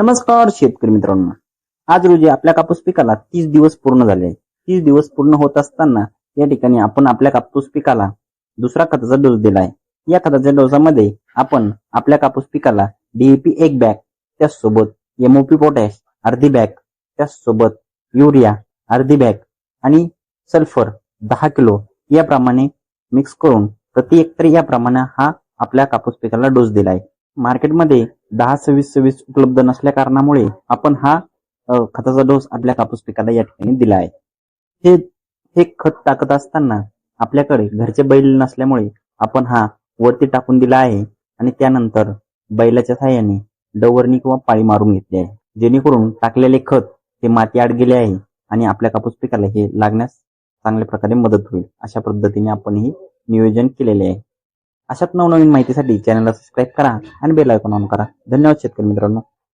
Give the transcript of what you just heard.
नमस्कार शेतकरी मित्रांनो. आज रोजी आपल्या कापूस पिकाला तीस दिवस पूर्ण झाले. तीस दिवस पूर्ण होत असताना या ठिकाणी आपण आपल्या कापूस पिकाला दुसरा खताचा डोस दिला आहे या खताच्या डोसामध्ये आपण आपल्या कापूस पिकाला डीएपी एक बॅग त्यासोबत एमओपी पोटॅश अर्धी बॅग त्यासोबत युरिया अर्धी बॅग आणि सल्फर दहा किलो याप्रमाणे मिक्स करून प्रति हेक्टरी याप्रमाणे हा आपल्या कापूस पिकाला डोस दिला आहे मार्केटमध्ये दहा सव्वीस सव्वीस उपलब्ध नसल्या कारणामुळे आपण हा खताचा डोस आपल्या कापूस पिकाला या ठिकाणी दिला आहे हे हे खत टाकत असताना आपल्याकडे घरचे बैल नसल्यामुळे आपण हा वरती टाकून दिला आहे आणि त्यानंतर बैलाच्या सहाय्याने डवरणी किंवा पाळी मारून घेतली आहे. जेणेकरून टाकलेले खत हे माती आड गेले आहे आणि आपल्या कापूस पिकाला हे लागण्यास चांगल्या प्रकारे मदत होईल. अशा पद्धतीने आपण हे नियोजन केलेले आहे. अशाच नवनवीन माहितीसाठी चॅनलला सबस्क्राईब करा आणि बेल आयकॉन ऑन करा. धन्यवाद शेतकरी मित्रांनो.